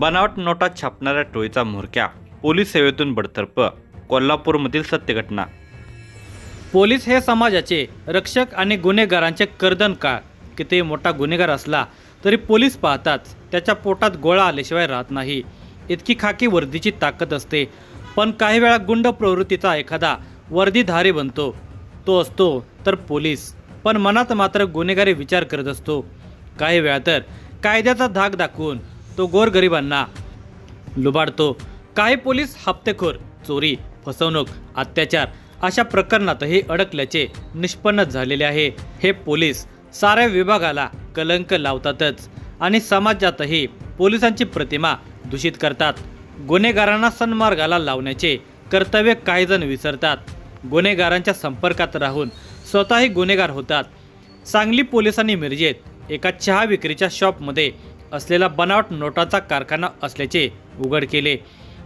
बनावट नोटा छापणाऱ्या टोळीचा म्होरक्या पोलीस सेवेतून बडतर्फ कोल्हापूरमधील सत्यघटना. पोलीस हे समाजाचे रक्षक आणि गुन्हेगारांचे कर्दन का किती मोठा गुन्हेगार असला तरी पोलीस पाहताच त्याच्या पोटात गोळा आल्याशिवाय राहत नाही. इतकी खाकी वर्दीची ताकद असते. पण काही वेळा गुंड प्रवृत्तीचा एखादा वर्दीधारी बनतो. तो असतो तर पोलीस. पण मनात मात्र गुन्हेगारी विचार करत असतो. काही वेळा तर कायद्याचा धाक दाखवून तो गोरगरिबांना लुबाडतो. काही पोलीस हप्तेखोर चोरी फसवणूक अत्याचार अशा प्रकरणातही अडकल्याचे निष्पन्न झालेले आहे. हे पोलीस साऱ्या विभागाला कलंक लावतातच आणि समाजातही पोलिसांची प्रतिमा दूषित करतात. गुन्हेगारांना सन्मार्गाला लावण्याचे कर्तव्य काहीजण विसरतात. गुन्हेगारांच्या संपर्कात राहून स्वतःही गुन्हेगार होतात. सांगली पोलिसांनी मिरजेत एका चहा विक्रीच्या शॉपमध्ये असलेला बनावट नोटाचा कारखाना असल्याचे उघड केले.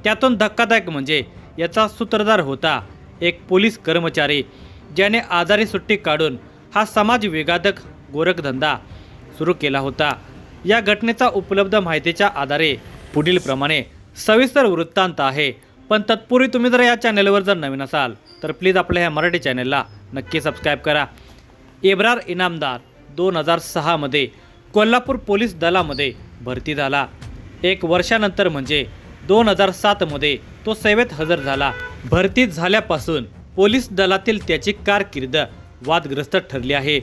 त्यातून धक्कादायक म्हणजे याचा सूत्रधार होता एक पोलीस कर्मचारी ज्याने आजारी सुट्टी काढून हा समाज विघातक गोरखधंदा सुरू केला होता. या घटनेचा उपलब्ध माहितीच्या आधारे पुढीलप्रमाणे सविस्तर वृत्तांत आहे. पण तत्पूर्वी तुम्ही जर या चॅनलवर जर नवीन असाल तर प्लीज आपल्या ह्या मराठी चॅनलला नक्की सबस्क्राईब करा. एब्रार इनामदार दोन हजार सहामध्ये कोल्हापूर पोलीस दलामध्ये भरती झाला. एक वर्षानंतर म्हणजे दोन हजार सातमध्ये तो सेवेत हजर झाला. भरती झाल्यापासून पोलीस दलातील त्याची कारकीर्द वादग्रस्त ठरली आहे.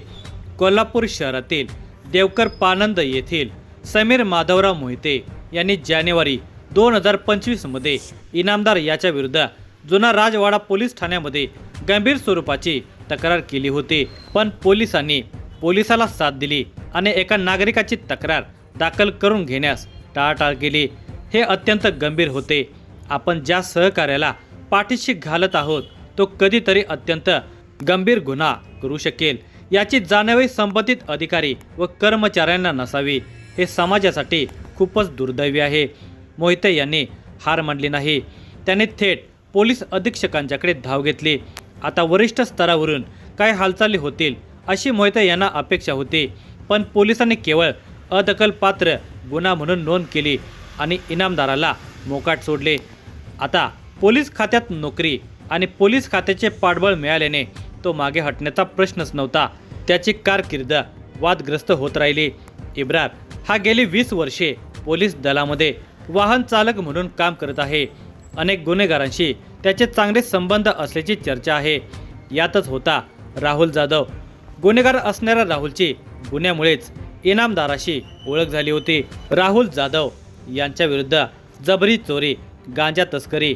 कोल्हापूर शहरातील देवकर पानंद येथील समीर माधवराव मोहिते यांनी जानेवारी दोन हजार पंचवीसमध्ये इनामदार याच्या विरुद्ध जुना राजवाडा पोलीस ठाण्यामध्ये गंभीर स्वरूपाची तक्रार केली होती. पण पोलिसांनी पोलिसाला साथ दिली. आणि एका नागरिकाची तक्रार दाखल करून घेण्यास टाळाटाळ केली. हे अत्यंत गंभीर होते. आपण ज्या सहकार्याला पाठीशी घालत आहोत तो कधीतरी अत्यंत गंभीर गुन्हा करू शकेल. याची जाणीवही संबंधित अधिकारी व कर्मचाऱ्यांना नसावी. हे समाजासाठी खूपच दुर्दैवी आहे. मोहिते यांनी हार मानली नाही. त्याने थेट पोलीस अधीक्षकांच्याकडे धाव घेतली. आता वरिष्ठ स्तरावरून काय हालचाली होतील अशी मोहिते यांना अपेक्षा होती. पण पोलिसांनी केवळ अदखलपात्र गुन्हा म्हणून नोंद केली आणि इनामदाराला मोकाट सोडले. आता पोलीस खात्यात नोकरी आणि पोलीस खात्याचे पाठबळ मिळाल्याने तो मागे हटण्याचा प्रश्नच नव्हता. त्याची कारकीर्द वादग्रस्त होत राहिली. इब्रार हा गेली वीस वर्षे पोलीस दलामध्ये वाहन चालक म्हणून काम करत आहे. अनेक गुन्हेगारांशी त्याचे चांगले संबंध असल्याची चर्चा आहे. यातच होता राहुल जाधव गुन्हेगार असणाऱ्या राहुलची गुन्ह्यामुळेच इनामदाराशी ओळख झाली होती. राहुल जाधव यांच्या विरुद्ध जबरी चोरी गांजा तस्करी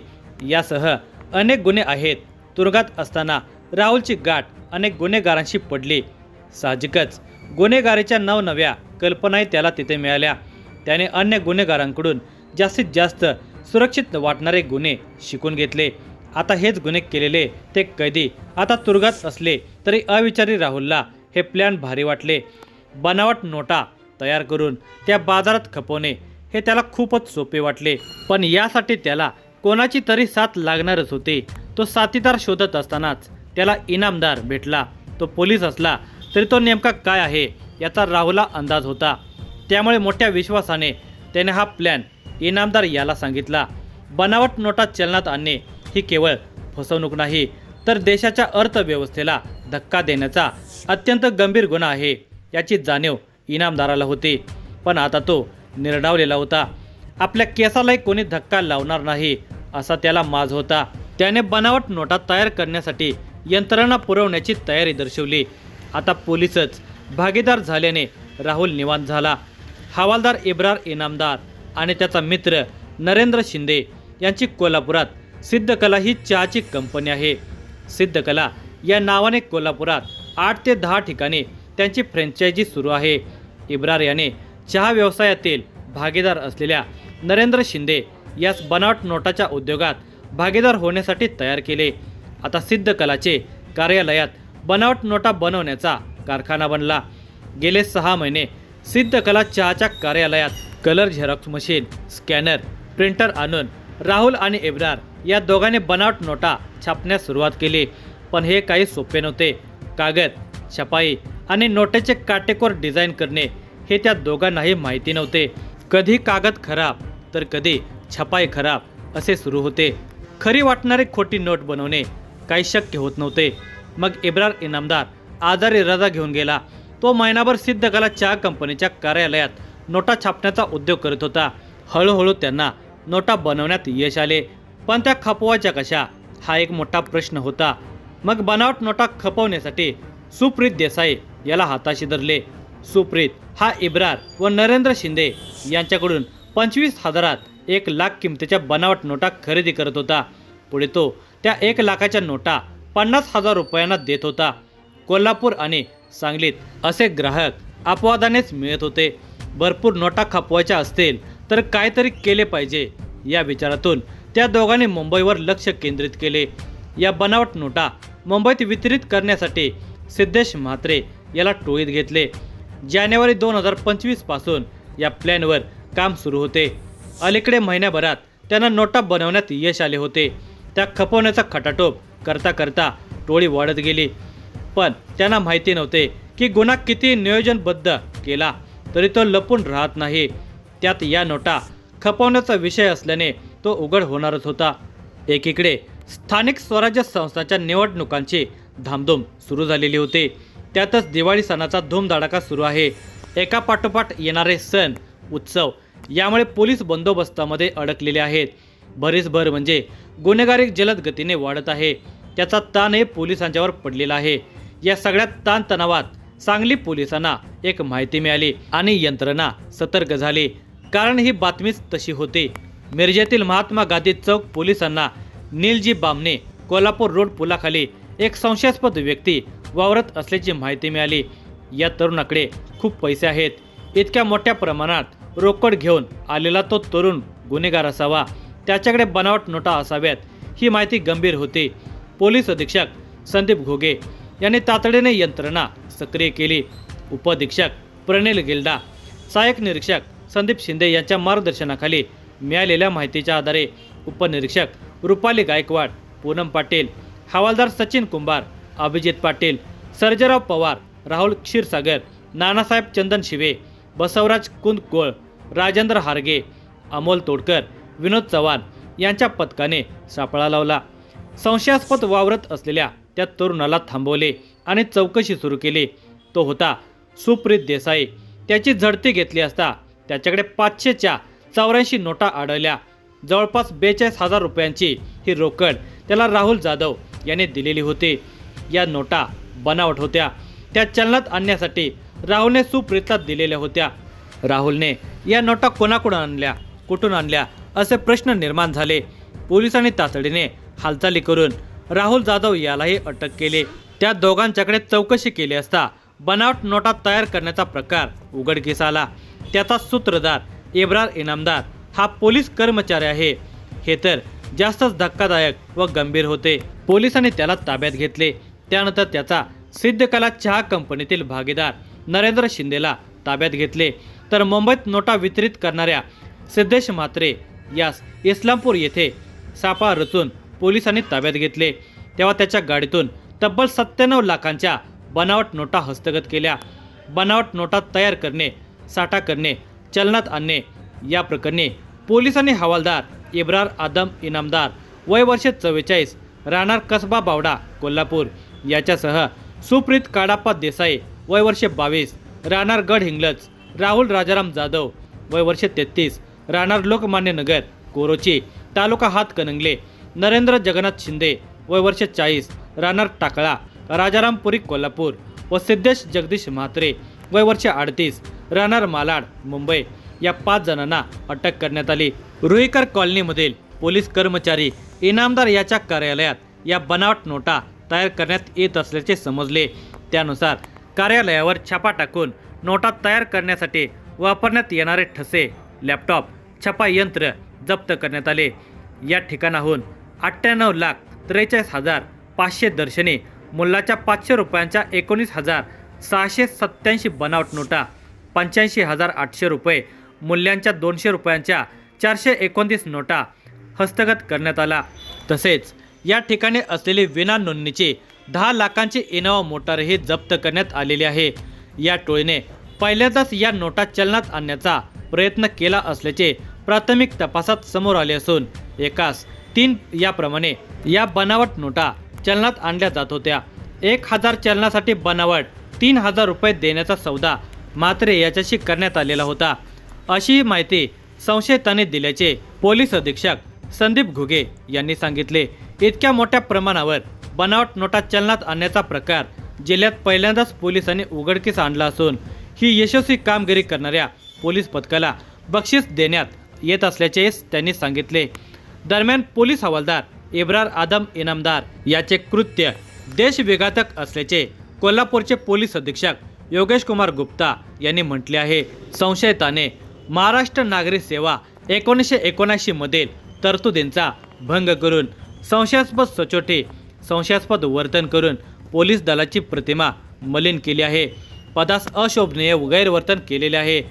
यासह अनेक गुन्हे आहेत. तुरुंगात असताना राहुलची गाठ अनेक गुन्हेगारांशी पडली. साहजिकच गुन्हेगारीच्या नवनव्या कल्पनाही त्याला तिथे मिळाल्या. त्याने अन्य गुन्हेगारांकडून जास्तीत जास्त सुरक्षित वाटणारे गुन्हे शिकून घेतले. आता हेच गुन्हे केलेले ते कैदी आता तुरुंगात असले तरी अविचारी राहुलला हे प्लॅन भारी वाटले. बनावट नोटा तयार करून त्या बाजारात खपवणे हे त्याला खूपच सोपे वाटले. पण यासाठी त्याला कोणाची तरी साथ लागणारच होती. तो साथीदार शोधत असतानाच त्याला इनामदार भेटला. तो पोलीस असला तरी तो नेमका काय आहे याचा राहुला अंदाज होता. त्यामुळे मोठ्या विश्वासाने त्याने हा प्लॅन इनामदार याला सांगितला. बनावट नोटा चलनात आणणे ही केवळ फसवणूक नाही तर देशाच्या अर्थव्यवस्थेला धक्का देण्याचा अत्यंत गंभीर गुन्हा आहे. याची जाणीव इनामदाराला होती. पण आता तो निर्डावलेला होता. आपल्या केसालाही कोणी धक्का लावणार नाही असा त्याला माज होता. त्याने बनावट नोटा तयार करण्यासाठी यंत्रणा पुरवण्याची तयारी दर्शवली. आता पोलीसच भागीदार झाल्याने राहुल निवांत झाला. हवालदार इब्रार इनामदार आणि त्याचा मित्र नरेंद्र शिंदे यांची कोल्हापुरात सिद्धकला ही चहाची कंपनी आहे. सिद्धकला या नावाने कोल्हापुरात आठ ते दहा ठिकाणी त्यांची फ्रँचायझी सुरू आहे. इब्रार याने चहा व्यवसायातील भागीदार असलेल्या नरेंद्र शिंदे यास बनावट नोटाच्या उद्योगात भागीदार होण्यासाठी तयार केले. आता सिद्ध कलाचे कार्यालयात बनावट नोटा बनवण्याचा कारखाना बनला. गेले सहा महिने सिद्ध कला चहाच्या कार्यालयात colour xerox machine scanner printer आणून राहुल आणि इब्रार या दोघांनी बनावट नोटा छापण्यास सुरुवात केली. पण हे काही सोपे नव्हते. कागद छपाई आणि नोटेचे काटेकोर डिझाईन करणे हे त्या दोघांनाही माहिती नव्हते. कधी कागद खराब तर कधी छपाई खराब असे सुरू होते. खरी वाटणारी खोटी नोट बनवणे काही शक्य होत नव्हते. मग इब्रार इनामदार आजारी रजा घेऊन गेला. तो महिनाभर सिद्धकला चहा कंपनीच्या कार्यालयात नोटा छापण्याचा उद्योग करत होता. हळूहळू त्यांना नोटा बनवण्यात यश आले. पण त्या खपवायच्या कशा? हा एक मोठा प्रश्न होता. मग बनावट नोटा खपवण्यासाठी सुप्रीत देसाई याला हाताशी धरले. सुप्रीत हा इब्रार व नरेंद्र शिंदे यांच्याकडून पंचवीस हजारात एक लाख किमतीच्या बनावट नोटा खरेदी करत होता. पुढे तो त्या एक लाखाच्या नोटा पन्नास हजार रुपयांना देत होता. कोल्हापूर आणि सांगलीत असे ग्राहक अपवादानेच मिळत होते. भरपूर नोटा खपवायच्या असतील तर काहीतरी केले पाहिजे या विचारातून त्या दोघांनी मुंबईवर लक्ष केंद्रित केले. या बनावट नोटा मुंबईत वितरित करण्यासाठी सिद्धेश म्हात्रे याला टोळीत घेतले. जानेवारी दोन हजार पंचवीसपासून या प्लॅनवर काम सुरू होते. अलीकडे महिन्याभरात त्यांना नोटा बनवण्यात यश आले होते. त्या खपवण्याचा खटाटोप करता करता टोळी वाढत गेली. पण त्यांना माहिती नव्हते की गुन्हा किती नियोजनबद्ध केला तरी तो लपून राहत नाही. त्यात या नोटा खपवण्याचा विषय असल्याने तो उघड होणारच होता. एकीकडे स्थानिक स्वराज्य संस्थांच्या निवडणुकांचे धामधूम सुरू झालेली होते. त्यातच दिवाळी सणाचा धूमधडाका सुरू आहे. एका पाठोपाठ येणारे सण उत्सव यामुळे पोलीस बंदोबस्तामध्ये अडकलेले आहेत. भरीसभर म्हणजे गुन्हेगारी जलद गतीने वाढत आहे. त्याचा ताणही पोलिसांच्यावर पडलेला आहे. या सगळ्या ताणतणावात सांगली पोलिसांना एक माहिती मिळाली आणि यंत्रणा सतर्क झाली. कारण ही बातमीच तशी होती. मिरजेतील महात्मा गांधी चौक पोलिसांना नीलजी बामणे कोल्हापूर रोड पुलाखाली एक संशयास्पद व्यक्ती वावरत असल्याची माहिती मिळाली. या तरुणाकडे खूप पैसे आहेत. इतक्या मोठ्या प्रमाणात रोकड घेऊन आलेला तो तरुण गुन्हेगार असावा. त्याच्याकडे बनावट नोटा असाव्यात ही माहिती गंभीर होती. पोलीस अधीक्षक संदीप घोगे यांनी तातडीने यंत्रणा सक्रिय केली. उपअधीक्षक प्रणिल गिल्डा सहाय्यक निरीक्षक संदीप शिंदे यांच्या मार्गदर्शनाखाली मिळालेल्या माहितीच्या आधारे उपनिरीक्षक रुपाली गायकवाड पूनम पाटील हवालदार सचिन कुंभार अभिजित पाटील सर्जेराव पवार राहुल क्षीरसागर नानासाहेब चंदन शिवे बसवराज कुंद राजेंद्र हारगे अमोल तोडकर विनोद चव्हाण यांच्या पथकाने सापळा लावला. संशयास्पद वावरत असलेल्या त्या तरुणाला थांबवले आणि चौकशी सुरू केली. तो होता सुप्रीत देसाई. त्याची झडती घेतली असता त्याच्याकडे पाचशेच्या चौऱ्याऐंशी नोटा आढळल्या. जवळपास बेचाळीस हजार रुपयांची ही रोकड त्याला राहुल जाधव याने दिलेली होती. या नोटा बनावट होत्या. त्या चलनात आणण्यासाठी राहुलने सुप्रीतला दिलेल्या होत्या. राहुलने या नोटा कोणाकडून आणल्या कुठून आणल्या असे प्रश्न निर्माण झाले. पोलिसांनी तातडीने हालचाली करून राहुल जाधव यालाही अटक केली. त्या दोघांच्याकडे चौकशी केली असता बनावट नोटा तयार करण्याचा प्रकार उघडकीस आला. त्याचा सूत्रधार इब्रार इनामदार हा पोलीस कर्मचारी आहे. हे तर जास्तच धक्कादायक व गंभीर होते. पोलिसांनी त्याला ताब्यात घेतले. त्यानंतर त्याचा सिद्धकला चहा कंपनीतील भागीदार नरेंद्र शिंदेला ताब्यात घेतले. तर मुंबईत नोटा वितरित करणाऱ्या सिद्धेश म्हात्रे यास इस्लामपूर येथे सापा रचून पोलिसांनी ताब्यात घेतले. तेव्हा त्याच्या गाडीतून तब्बल सत्त्याण्णव लाखांच्या बनावट नोटा हस्तगत केल्या. बनावट नोटा तयार करणे साठा करणे चलनात आणणे या प्रकरणी पोलिसांनी हवालदार इब्रार आदम इनामदार वय वर्ष चव्वेचाळीस राहणार कसबा बावडा कोल्हापूर. याच्यासह सुप्रीत काडाप्पा देसाई वय वर्ष बावीस राहणार गड हिंगलज राहुल राजाराम जाधव वय वर्ष तेहतीस राहणार लोकमान्य नगर कोरोची तालुका हातकणंगले नरेंद्र जगन्नाथ शिंदे वय वर्ष चाळीस राहणार टाकळा राजारामपुरी कोल्हापूर व सिद्धेश जगदीश म्हात्रे वय वर्ष अडतीस राहणार मालाड मुंबई. या पाच जणांना अटक करण्यात आली. रुईकर कॉलनीमधील पोलीस कर्मचारी इनामदार याच्या कार्यालयात या बनावट नोटा तयार करण्यात येत असल्याचे समजले. त्यानुसार कार्यालयावर छापा टाकून नोटा तयार करण्यासाठी वापरण्यात येणारे ठसे लॅपटॉप छपा यंत्र जप्त करण्यात आले. या ठिकाणाहून अठ्ठ्याण्णव लाख त्रेचाळीस हजार पाचशे दर्शनी मुलाच्या पाचशे रुपयांच्या एकोणीस हजार सहाशे सत्त्याऐंशी बनावट नोटा पंच्याऐंशी हजार आठशे रुपये मूल्यांच्या दोनशे रुपयांच्या चारशे एकोणतीस नोटा हस्तगत करण्यात आला. तसेच या ठिकाणी असलेली विना नोंदणीची दहा लाखांची इनोवा मोटारही जप्त करण्यात आलेली आहे. या टोळीने पहिल्यांदाच या नोटा चलनात आणण्याचा प्रयत्न केला असल्याचे प्राथमिक तपासात समोर आले असून एकास तीन याप्रमाणे या बनावट नोटा चलनात आणल्या जात होत्या. एक हजार चलनासाठी बनावट तीन हजार रुपये देण्याचा सौदा मात्र याच्याशी करण्यात आलेला होता. अशी माहिती संशयिताने दिल्याचे पोलीस अधीक्षक संदीप घुगे यांनी सांगितले. इतक्या मोठ्या प्रमाणावर बनावट नोटा चलनात आणण्याचा प्रकार जिल्ह्यात पहिल्यांदाच पोलिसांनी उघडकीस आणला असून ही यशस्वी कामगिरी करणाऱ्या पोलीस पथकाला बक्षीस देण्यात येत असल्याचे त्यांनी सांगितले. दरम्यान पोलीस हवालदार इब्रार आदम इनामदार याचे कृत्य देशविघातक असल्याचे कोल्हापूरचे पोलीस अधीक्षक योगेश कुमार गुप्ता यांनी म्हटले आहे. संशयिताने महाराष्ट्र नागरी सेवा एकोणीसशे एकोणऐंशीमधील तरतुदींचा भंग करून संशयास्पद सचोटी संशयास्पद वर्तन करून पोलीस दलाची प्रतिमा मलिन केली आहे. पदास अशोभनीय गैरवर्तन केलेले आहे.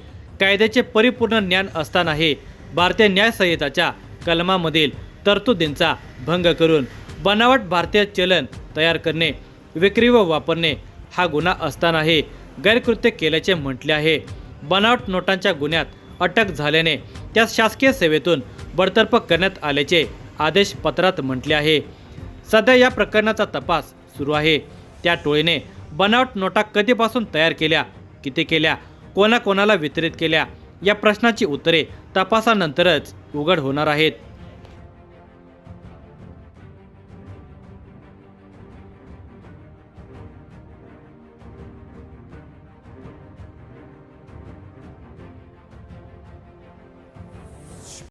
कायद्याचे परिपूर्ण ज्ञान असतानाही भारतीय न्याय संहिताच्या कलमामधील तरतुदींचा भंग करून बनावट भारतीय चलन तयार करणे विक्री व वापरणे हा गुन्हा असतानाही गैरकृत्य केल्याचे म्हटले आहे. बनावट नोटांच्या गुन्ह्यात अटक झाल्याने त्यास शासकीय सेवेतून बडतर्फ करण्यात आल्याचे आदेश पत्रात म्हटले आहे. सध्या या प्रकरणाचा तपास सुरू आहे. त्या टोळीने बनावट नोटा कधीपासून तयार केल्या किती केल्या कोणाकोणाला वितरित केल्या या प्रश्नाची उत्तरे तपासानंतरच उघड होणार आहेत.